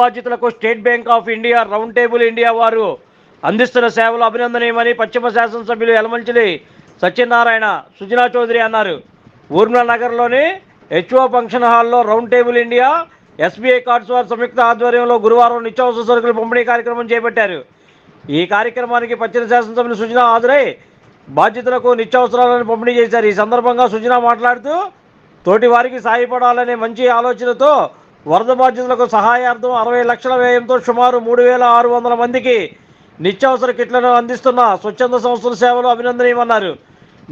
బాధ్యతలకు State Bank of India Round Table India వారు అందిస్తున్న సేవలు అభినందనీయమని పశ్చిమ శాసనసభ్యులు యలమంచిలి సత్యనారాయణ సుజనా చౌదరి అన్నారు. ఊర్మిళ నగర్లోని హెచ్ఓ ఫంక్షన్ హాల్లో Round Table India SBI cards వారి సంయుక్త ఆధ్వర్యంలో గురువారం నిత్యావసర సరుకుల పంపిణీ కార్యక్రమం చేపట్టారు. ఈ కార్యక్రమానికి పశ్చిమ శాసనసభ్యులు సుజనా హాజరై బాధ్యతలకు నిత్యావసరాలను పంపిణీ చేశారు. ఈ సందర్భంగా సుజనా మాట్లాడుతూ తోటి వారికి సాయపడాలనే మంచి ఆలోచనతో వరద బాధ్యతలకు సహాయార్థం అరవై లక్షల వ్యయంతో సుమారు మూడు వేల ఆరు వందల మందికి నిత్యావసర కిట్లను అందిస్తున్న స్వచ్ఛంద సంస్థల సేవలు అభినందనీయమన్నారు.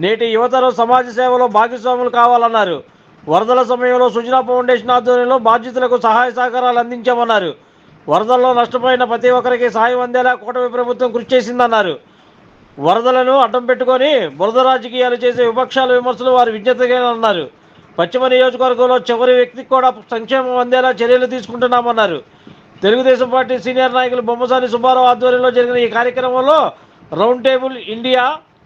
నేటి యువతరం సమాజ సేవలో భాగస్వాములు కావాలన్నారు. వరదల సమయంలో సుజనా ఫౌండేషన్ ఆధ్వర్యంలో బాధ్యతలకు సహాయ సహకారాలు అందించామన్నారు. వరదల్లో నష్టపోయిన ప్రతి ఒక్కరికి సహాయం అందేలా కూటమి ప్రభుత్వం కృషి చేసిందన్నారు. వరదలను అడ్డం పెట్టుకొని బురద రాజకీయాలు చేసే విపక్షాల విమర్శలు వారు విజ్ఞతగా అన్నారు పశ్చిమ నియోజకవర్గంలో చివరి వ్యక్తికి కూడా సంక్షేమం అందేలా చర్యలు తీసుకుంటున్నామన్నారు. తెలుగుదేశం పార్టీ సీనియర్ నాయకులు బొమ్మసాని సుబ్బారావు ఆధ్వర్యంలో జరిగిన ఈ కార్యక్రమంలో Round Table India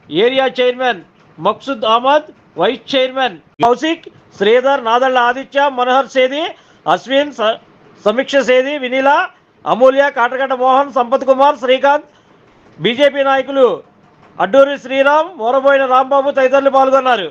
area chairman Maqsood Ahmed vice chairman Kaushik Sridhar Nadella Aditya Manohar సేది Ashwin స- సమీక్ష సేది వినీల అమూల్య కాటగడ్డ మోహన్ సంపత్ కుమార్ శ్రీకాంత్ బీజేపీ నాయకులు అడ్డూరి శ్రీరామ్ మోరబోయిన రాంబాబు తదితరులు పాల్గొన్నారు.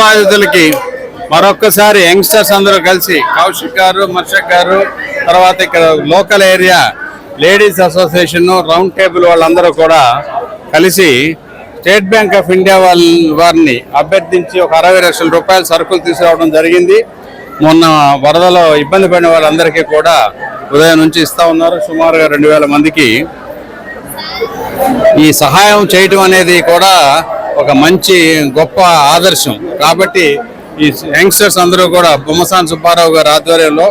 బాధితులకి మరొక్కసారి యంగ్స్టర్స్ అందరూ కలిసి కౌశిక్ గారు మర్షక్ గారు తర్వాత ఇక్కడ local area ladies association round table వాళ్ళందరూ కూడా కలిసి స్టేట్ బ్యాంక్ ఆఫ్ ఇండియా వాళ్ళ వారిని అభ్యర్థించి ఒక అరవై లక్షల రూపాయలు సరుకులు తీసుకురావడం జరిగింది. మొన్న వరదలో ఇబ్బంది పడిన వాళ్ళందరికీ కూడా ఉదయం నుంచి ఇస్తా ఉన్నారు. సుమారుగా రెండు వేల మందికి ఈ సహాయం చేయటం అనేది కూడా ఒక మంచి గొప్ప ఆదర్శం. కాబట్టి ఈ యంగ్స్టర్స్ అందరూ కూడా బొమ్మసాని సుబ్బారావు గారి ఆధ్వర్యంలో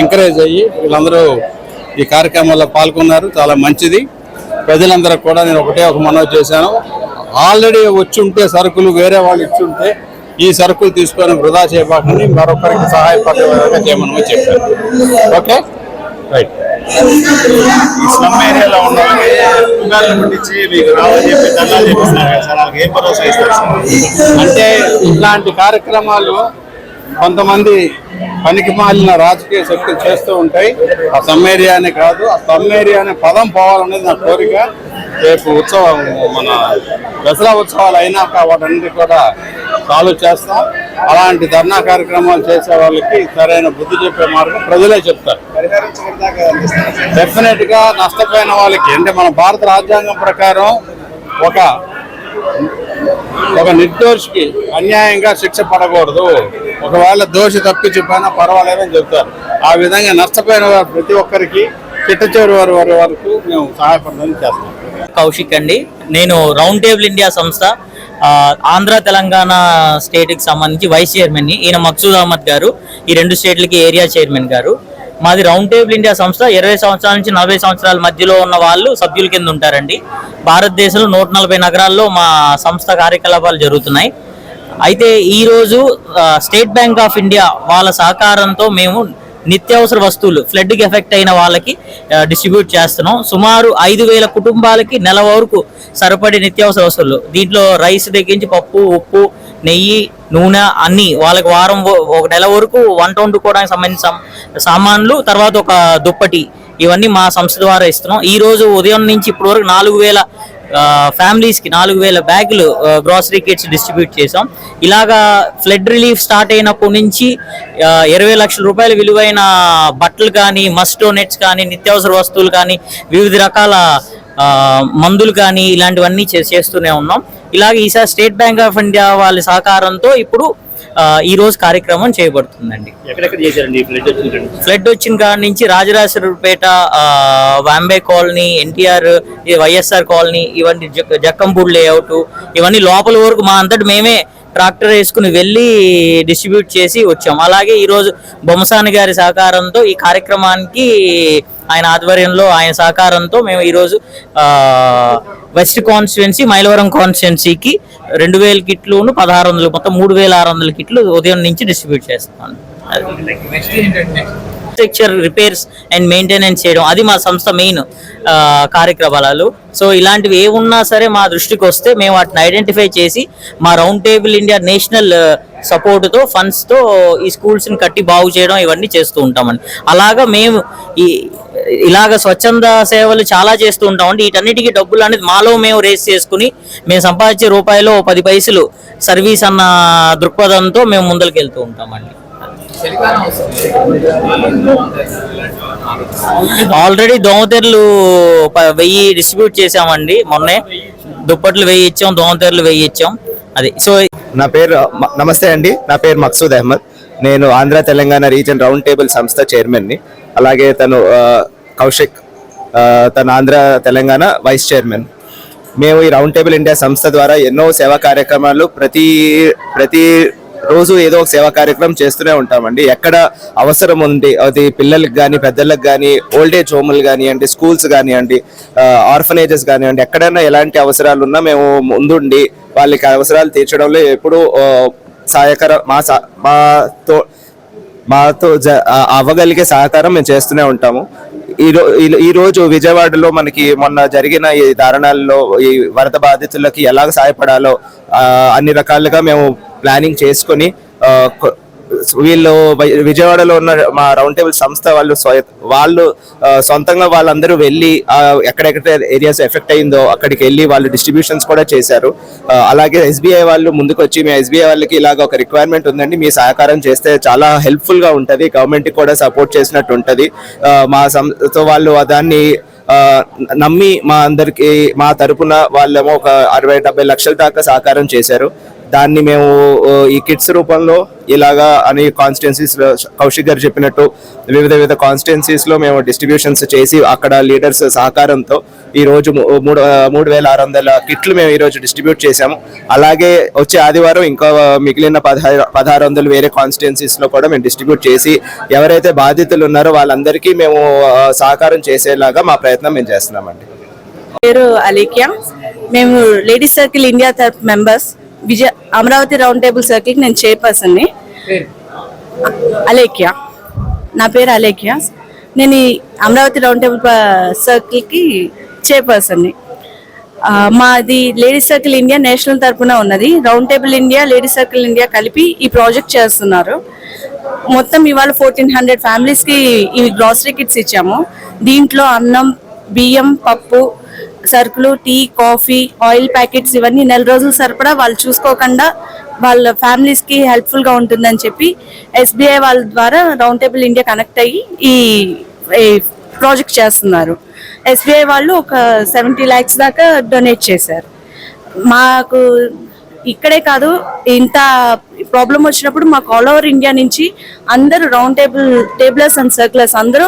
ఎంకరేజ్ అయ్యి వీళ్ళందరూ ఈ కార్యక్రమంలో పాల్గొన్నారు. చాలా మంచిది. ప్రజలందరూ కూడా నేను ఒకటే ఒక మనవి చేశాను. ఆల్రెడీ వచ్చి ఉంటే సరుకులు వేరే వాళ్ళు ఇచ్చి ఉంటే ఈ సరుకులు తీసుకొని వృధా చేయబాకండి. మరొకరికి సహాయపడే విధంగా చేయమని చెప్పాను. ఓకే? రైట్. ఈ స్లమ్ ఏరియాలో ఉన్న పుగార్లు పుట్టించి మీకు రావాలని చెప్పి దండాలు చేపిస్తున్నారు కదా సార్. వాళ్ళకి ఏం భరోసా ఇస్తారు సార్? అంటే ఇట్లాంటి కార్యక్రమాలు కొంతమంది పనికి మాలిన రాజకీయ శక్తులు చేస్తూ ఉంటాయి. ఆ సమ్మేరియా అనే కాదు ఆ సమ్మేరియా అనే పదం పోవాలనేది నా కోరిక. రేపు ఉత్సవం మన దసరా ఉత్సవాలు అయినాక వాటన్నిటి కూడా సాల్వ్ చేస్తాం. అలాంటి ధర్నా కార్యక్రమాలు చేసే వాళ్ళకి సరైన బుద్ధి చెప్పే మార్గం ప్రజలే చెప్తారు. పరిహారం డెఫినెట్గా నష్టపోయిన వాళ్ళకి అంటే మన భారత రాజ్యాంగం ప్రకారం ఒక ఒక నిర్దోషికి అన్యాయంగా శిక్ష పడకూడదు. ఒకవేళ దోషి తప్పించిపోయినా పర్వాలేదని చెప్తారు. ఆ విధంగా నష్టపోయిన వారు ప్రతి ఒక్కరికి చిట్ట చివరి వారి వారి వరకు మేము సహాయపడదని చేస్తాం. కౌశిక్ అండి. నేను రౌండ్ టేబుల్ ఇండియా సంస్థ ఆంధ్ర తెలంగాణ స్టేట్కి సంబంధించి వైస్ చైర్మన్ని ఈయన మక్సూద్ అహ్మద్ గారు ఈ రెండు స్టేట్లకి ఏరియా చైర్మన్ గారు. మాది రౌండ్ టేబుల్ ఇండియా సంస్థ. ఇరవై సంవత్సరాల నుంచి నలభై సంవత్సరాల మధ్యలో ఉన్న వాళ్ళు సభ్యుల కింద ఉంటారండి. భారతదేశంలో నూట నలభై నగరాల్లో మా సంస్థ కార్యకలాపాలు జరుగుతున్నాయి. అయితే ఈరోజు స్టేట్ బ్యాంక్ ఆఫ్ ఇండియా వాళ్ళ సహకారంతో మేము నిత్యావసర వస్తువులు ఫ్లడ్కి ఎఫెక్ట్ అయిన వాళ్ళకి డిస్ట్రిబ్యూట్ చేస్తున్నాం. సుమారు ఐదు వేల కుటుంబాలకి నెల వరకు సరిపడే నిత్యావసర వస్తువులు. దీంట్లో రైస్ దగ్గరించి పప్పు ఉప్పు నెయ్యి నూనె అన్నీ వాళ్ళకి వారం ఒక నెల వరకు వంట వండుకోవడానికి సంబంధించిన సామాన్లు తర్వాత ఒక దుప్పటి ఇవన్నీ మా సంస్థ ద్వారా ఇస్తున్నాం. ఈ రోజు ఉదయం నుంచి ఇప్పటి వరకు నాలుగు వేల ఫ్యామిలీస్కి నాలుగు వేల బ్యాగులు గ్రాసరీ కిట్స్ డిస్ట్రిబ్యూట్ చేసాం ఇలాగా ఫ్లడ్ రిలీఫ్ స్టార్ట్ అయినప్పటి నుంచి ఇరవై లక్షల రూపాయల విలువైన బట్టలు కానీ మస్టో నెట్స్ కానీ నిత్యావసర వస్తువులు కానీ వివిధ రకాల మందులు కానీ ఇలాంటివన్నీ చే- చేస్తూనే ఉన్నాం. ఇలాగ ఈసారి స్టేట్ బ్యాంక్ ఆఫ్ ఇండియా వాళ్ళ సహకారంతో ఇప్పుడు ఈ రోజు కార్యక్రమం చేయబడుతుందండి. ఫ్లడ్ వచ్చిన కాడ నుంచి? రాజరాజేశ్వరపేట ఆ, వాంబే కాలనీ ఎన్టీఆర్ వైఎస్ఆర్ కాలనీ ఇవన్నీ జక్- జక్కంపూడి లేఅవుట్ ఇవన్నీ లోపల వరకు మా అంతటి మేమే ట్రాక్టర్ వేసుకుని వెళ్ళి డిస్ట్రిబ్యూట్ చేసి వచ్చాం. అలాగే ఈరోజు బొమ్మసాని గారి సహకారంతో ఈ కార్యక్రమానికి ఆయన ఆధ్వర్యంలో ఆయన సహకారంతో మేము ఈరోజు వెస్ట్ కాన్స్టిట్యున్సీ మైలవరం కాన్స్టిట్యున్సీకి రెండు వేల కిట్లును పదహారు వందలు మొత్తం మూడు వేల ఆరు వందల కిట్లు ఉదయం నుంచి డిస్ట్రిబ్యూట్ చేస్తాం ఇన్ఫ్రాస్ట్రక్చర్ రిపేర్స్ అండ్ మెయింటెనెన్స్ చేయడం. అది మా సంస్థ మెయిన్ కార్యక్రమాలు సో ఇలాంటివి ఏ ఉన్నా సరే మా దృష్టికి వస్తే మేము వాటిని ఐడెంటిఫై చేసి మా రౌండ్ టేబుల్ ఇండియా నేషనల్ సపోర్ట్తో ఫండ్స్తో ఈ స్కూల్స్ని కట్టి బాగు చేయడం ఇవన్నీ చేస్తూ ఉంటామండి. అలాగా మేము ఈ ఇలాగ స్వచ్ఛంద సేవలు చాలా చేస్తూ ఉంటామండి. వీటన్నిటికీ డబ్బులు అనేది మాలో మేము రేస్ చేసుకుని మేము సంపాదించే రూపాయలు పది పైసలు సర్వీస్ అన్న దృక్పథంతో మేము ముందరికి వెళ్తూ ఉంటామండి. ఆల్రెడీ దోమతెరలు వెయ్యి డిస్ట్రిబ్యూట్ చేసామండి మొన్నే. దుప్పట్లు వెయ్యి ఇచ్చాం దోమతెరలు వెయ్యి ఇచ్చాం. అది సో నా పేరు నమస్తే అండి. నా పేరు మక్సూద్ అహ్మద్. నేను Andhra Telangana region Round Table సంస్థ చైర్మన్ని అలాగే తను కౌశిక్ తన ఆంధ్ర తెలంగాణ వైస్ చైర్మన్. మేము ఈ రౌండ్ టేబుల్ ఇండియా సంస్థ ద్వారా ఎన్నో సేవా కార్యక్రమాలు ప్రతి ప్రతి రోజు ఏదో ఒక సేవా కార్యక్రమం చేస్తూనే ఉంటామండి. ఎక్కడ అవసరం ఉంది అది పిల్లలకి కానీ పెద్దలకు కానీ ఓల్డ్ ఏజ్ హోములు కానివ్వండి స్కూల్స్ కానివ్వండి ఆర్ఫనేజెస్ కానివ్వండి ఎక్కడైనా ఎలాంటి అవసరాలు ఉన్నా మేము ముందుండి వాళ్ళకి అవసరాలు తీర్చడంలో ఎప్పుడూ సహాయకర మా సహ- మాతో మాతో జ- అవ్వగలిగే సహకారం మేము చేస్తూనే ఉంటాము. ఈ ఈ- రోజు విజయవాడలో మనకి మొన్న జరిగిన ఈ దారుణాల్లో ఈ వరద బాధితులకి ఎలాగ సహాయపడాలో అన్ని రకాలుగా మేము ప్లానింగ్ చేసుకొని వీళ్ళు విజయవాడలో ఉన్న మా రౌండ్ టేబుల్ సంస్థ వాళ్ళు వాళ్ళు సొంతంగా వాళ్ళందరూ వెళ్ళి ఎక్కడెక్కడ ఏరియాస్ ఎఫెక్ట్ అయిందో అక్కడికి వెళ్ళి వాళ్ళు డిస్ట్రిబ్యూషన్స్ కూడా చేశారు. అలాగే ఎస్బీఐ వాళ్ళు ముందుకు వచ్చి మీ ఎస్బీఐ వాళ్ళకి ఇలాగ ఒక రిక్వైర్మెంట్ ఉందండి. మీ సహకారం చేస్తే చాలా హెల్ప్ఫుల్గా ఉంటుంది. గవర్నమెంట్కి కూడా సపోర్ట్ చేసినట్టు ఉంటుంది. మా సం- వాళ్ళు దాన్ని నమ్మి మా అందరికి మా తరపున వాళ్ళేమో ఒక అరవై డెబ్బై లక్షల దాకా సహకారం చేశారు. దాన్ని మేము ఈ కిట్స్ రూపంలో ఇలాగా అని కాన్స్టిట్యున్సీస్ కౌశిక్ గారు చెప్పినట్టు వివిధ వివిధ కాన్స్టిట్యున్సీస్లో మేము డిస్ట్రిబ్యూషన్స్ చేసి అక్కడ లీడర్స్ సహకారంతో ఈ రోజు మూడు మూడు వేల ఆరు వందల కిట్లు మేము ఈరోజు డిస్ట్రిబ్యూట్ చేశాము. అలాగే వచ్చే ఆదివారం ఇంకా మిగిలిన పదహారు పదహారు వందలు వేరే కాన్స్టిట్యున్సీస్లో కూడా మేము డిస్ట్రిబ్యూట్ చేసి ఎవరైతే బాధితులు ఉన్నారో వాళ్ళందరికీ మేము సహకారం చేసేలాగా మా ప్రయత్నం మేము చేస్తున్నామండి. పేరు అలీక్యా మేము లేడీస్ సర్కిల్ ఇండియా తరఫు members Vijaya Amaravati round table circle నేను చైర్పర్సన్ని. అలేఖ్య. నా పేరు అలేఖ్య. నేను ఈ అమరావతి రౌండ్ టేబుల్ సర్కిల్కి చైర్పర్సన్ని. మాది లేడీస్ సర్కిల్ ఇండియా నేషనల్ తరపున ఉన్నది. Round Table India Ladies Circle India కలిపి ఈ ప్రాజెక్ట్ చేస్తున్నారు. మొత్తం ఇవాళ ఫోర్టీన్ హండ్రెడ్ ఫ్యామిలీస్కి ఈ గ్రాసరీ కిట్స్ ఇచ్చాము. దీంట్లో అన్నం బియ్యం పప్పు సరుకులు టీ కాఫీ ఆయిల్ ప్యాకెట్స్ ఇవన్నీ నెల రోజుల సరిపడా వాళ్ళు చూసుకోకుండా వాళ్ళ ఫ్యామిలీస్కి హెల్ప్ఫుల్గా ఉంటుందని చెప్పి ఎస్బీఐ వాళ్ళ ద్వారా రౌండ్ టేబుల్ ఇండియా కనెక్ట్ అయ్యి ఈ ఈ ప్రాజెక్ట్ చేస్తున్నారు. ఎస్బీఐ వాళ్ళు ఒక సెవెంటీ ల్యాక్స్ దాకా డొనేట్ చేశారు. మాకు ఇక్కడే కాదు ఇంత ప్రాబ్లం వచ్చినప్పుడు మాకు ఆల్ ఓవర్ ఇండియా నుంచి అందరూ Round Table tablers and circlers అందరూ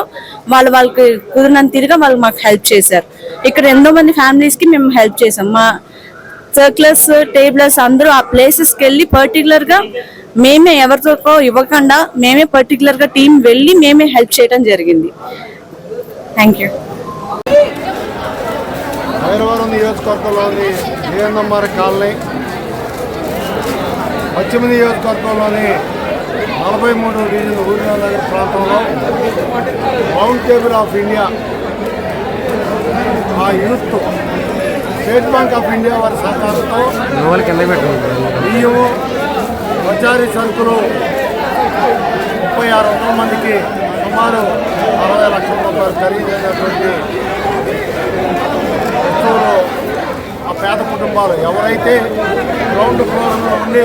వాళ్ళు వాళ్ళకి కుదిరినంత తిరిగా వాళ్ళు మాకు హెల్ప్ చేశారు. ఇక్కడ ఎంతో మంది ఫ్యామిలీస్కి మేము హెల్ప్ చేసాం మా సర్కులర్స్ టేబులర్స్ అందరూ ఆ ప్లేసెస్కి వెళ్ళి పర్టికులర్గా మేమే ఎవరితో ఇవ్వకుండా మేమే పర్టికులర్గా టీం వెళ్ళి మేమే హెల్ప్ చేయడం జరిగింది. థ్యాంక్ యూ నియోజకవర్గంలోని నిరంజంబారి కాలనీ పశ్చిమ నియోజకవర్గంలోని నలభై మూడు డివిజన్ ఊరినగర్ నగర్ ప్రాంతంలో రౌండ్ టేబుల్ ఆఫ్ ఇండియా ఆ youth State Bank of India వారి సహకారంతో బియ్యము పచారీ సరుకులు ముప్పై ఆరు వందల మందికి సుమారు అరవై లక్షల రూపాయలు ఖరీదైనటువంటి వస్తువులు కుటుంబాలు. ఎవరైతే గ్రౌండ్ ఫ్లోర్లో ఉండి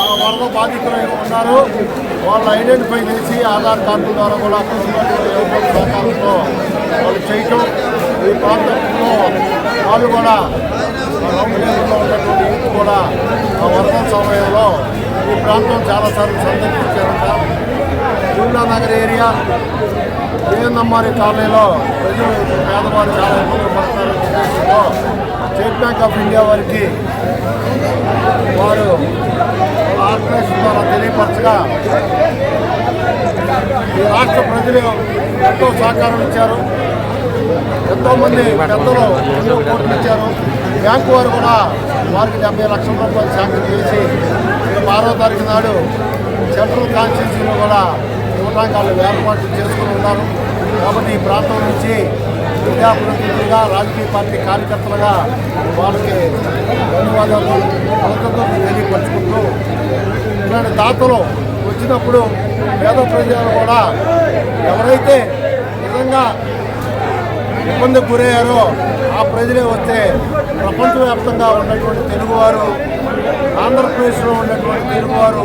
ఆ వరద బాధితులై ఉన్నారో వాళ్ళు ఐడెంటిఫై చేసి ఆధార్ కార్డు ద్వారా కూడా అక్కడ సహకారంతో వాళ్ళు చేయటం ఈ ప్రాంతంలో వాళ్ళు కూడా రౌండ్ టేబుల్లో ఉన్నటువంటి యూత్ కూడా ఆ వరద సమయంలో ఈ ప్రాంతం చాలాసార్లు సందర్శించారంట. నగర్ ఏరియా ఏఎన్ఎంఆర్ కాలనీలో ప్రజలు పేదవారు చాలా ఇబ్బందులు పడతారు. స్టేట్ బ్యాంక్ ఆఫ్ ఇండియా వారికి వారు వాళ్ళ ఆర్గనైజేషన్ ద్వారా తెలియపరచగా ఈ రాష్ట్ర ప్రజలు ఎంతో సహకారం ఇచ్చారు. ఎంతోమంది పెద్దలు ఎన్నో కోట్లు ఇచ్చారు. బ్యాంకు వారు కూడా వారికి డెబ్బై లక్షల రూపాయలు శాంక్షన్ చేసి రేపు ఆరో తారీఖు నాడు సెంట్రల్ కాన్స్టిట్యూషన్ కూడా ఇవ్వడానికి వాళ్ళు ఏర్పాట్లు చేసుకుని ఉన్నారు. కాబట్టి ఈ ప్రాంతం నుంచి ప్రజాప్రతినిధులుగా రాజకీయ పార్టీ కార్యకర్తలుగా వాళ్ళకి ధన్యవాదాలు కృతజ్ఞతలు తెలియపరుచుకుంటూ ఇలాంటి దాతలు వచ్చినప్పుడు పేద ప్రజలు కూడా ఎవరైతే నిజంగా ఇబ్బందికి గురయ్యారో ఆ ప్రజలే వస్తే ప్రపంచవ్యాప్తంగా ఉన్నటువంటి తెలుగువారు ఆంధ్రప్రదేశ్లో ఉన్నటువంటి తెలుగువారు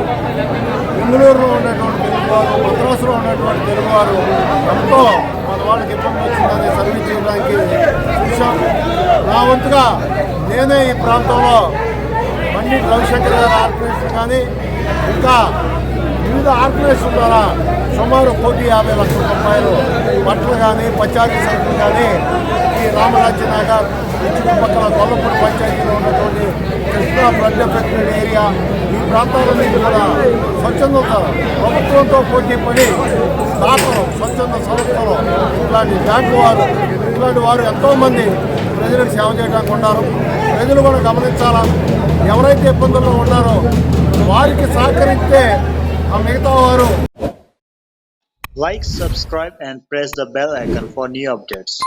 బెంగళూరులో ఉన్నటువంటి తెలుగువారు మద్రాసులో ఉన్నటువంటి తెలుగువారు ఎంతో మన వాళ్ళకి ఇబ్బంది వచ్చిందని సర్వీస్ చేయడానికి చూశాం. నా వంతుగా నేనే ఈ ప్రాంతంలో బండి రవిశంకర్ గారి ఆర్గనైజేషన్ కానీ ఇంకా వివిధ ఆర్గనైజేషన్ ద్వారా సుమారు కోటి యాభై లక్షల రూపాయలు బట్టలు కానీ పంచాయతీ సరుకులు కానీ ఈ రామరాజ్య నగర్ ఈ చుట్టుపక్కల గొల్లపూడి పంచాయతీలో ఉన్నటువంటి కృష్ణా ఫ్లడ్ ఏరియా ప్రాంతాలన్నీ కూడా స్వచ్ఛంద ప్రభుత్వంతో పోటీ పడి దాతలు స్వచ్ఛంద సంస్థలు ఇట్లాంటి బ్యాంకు వారు ఇట్లాంటి వారు ఎంతోమంది ప్రజలకు సేవ చేయడానికి ఉన్నారు. ప్రజలు కూడా గమనించాలా? ఎవరైతే ఇబ్బందుల్లో ఉన్నారో వారికి సహకరిస్తే ఆ మిగతా వారు like subscribe and press the bell icon for new updates